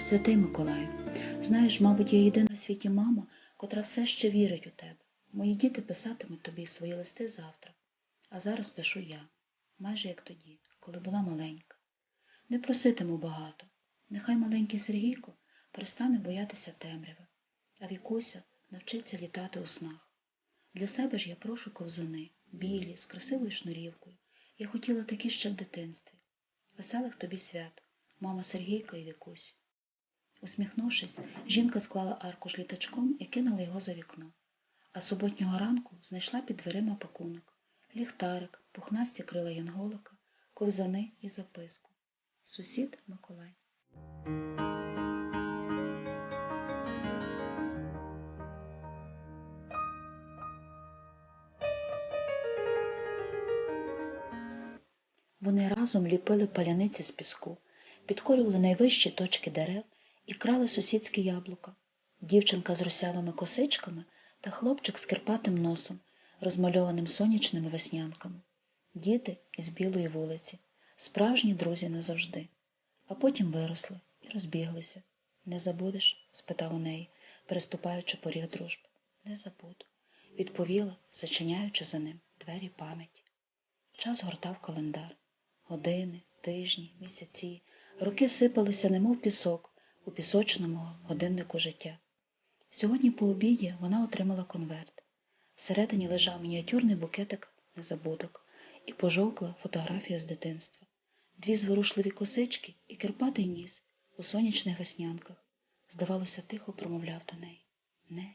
Святий Миколаю, знаєш, мабуть, я єдина в світі мама, котра все ще вірить у тебе. Мої діти писатимуть тобі свої листи завтра, а зараз пишу я, майже як тоді, коли була маленька. Не проситиму багато. Нехай маленький Сергійко перестане боятися темряви, а Вікуся навчиться літати у снах. Для себе ж я прошу ковзани, білі, з красивою шнурівкою. Я хотіла такі ще в дитинстві. Веселих тобі свят, мама Сергійка і Вікусь. Усміхнувшись, жінка склала аркуш літачком і кинула його за вікно. А суботнього ранку знайшла під дверима пакунок, ліхтарик, пухнасті крила янголика, ковзани і записку. Сусід Миколай. Вони разом ліпили паляниці з піску, підкорювали найвищі точки дерев і крали сусідські яблука. Дівчинка з русявими косичками та хлопчик з кирпатим носом, розмальованим сонячними веснянками. Діти із білої вулиці, справжні друзі назавжди. А потім виросли і розбіглися. Не забудеш? спитав у неї, переступаючи поріг дружби. Не забуду, відповіла, зачиняючи за ним двері пам'яті. Час гортав календар. Години, тижні, місяці, роки сипалися, немов пісок, у пісочному годиннику життя. Сьогодні по обіді вона отримала конверт. Всередині лежав мініатюрний букетик незабудок і пожовкла фотографія з дитинства. Дві зворушливі косички і кирпатий ніс у сонячних веснянках. Здавалося, тихо промовляв до неї. Не